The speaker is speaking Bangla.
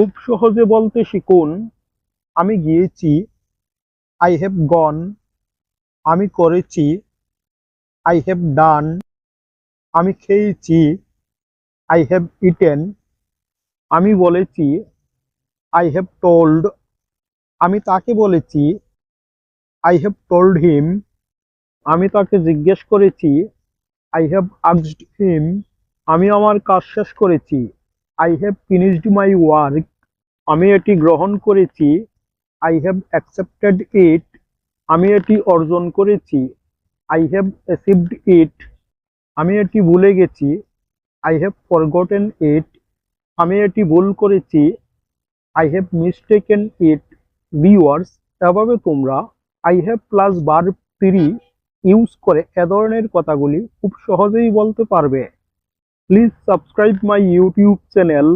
খুব সহজে বলতে শিখুন, আমি গিয়েছি আই হ্যাভ গন আমি করেছি আই হ্যাভ ডান আমি খেয়েছি আই হ্যাভ ইটেন আমি বলেছি আই হ্যাভ টোল্ড আমি তাকে বলেছি আই হ্যাভ টোল্ড হিম আমি তাকে জিজ্ঞেস করেছি আই হ্যাভ আক্সড হিম আমি আমার কাজ শেষ করেছি I have finished my work আমি এটি গ্রহণ করেছি। আই হ্যাভ অ্যাকসেপ্টেড ইট আমি এটি অর্জন করেছি। আই হ্যাভ অ্যাচিভড ইট আমি এটি ভুলে গেছি। আই হ্যাভ ফরগটেন ইট আমি এটি ভুল করেছি। I have mistaken it viewers এভাবে তোমরা আই হ্যাভ প্লাস বার থ্রি ইউজ করে এ ধরনের কথাগুলি খুব সহজেই বলতে পারবে। Please subscribe my YouTube channel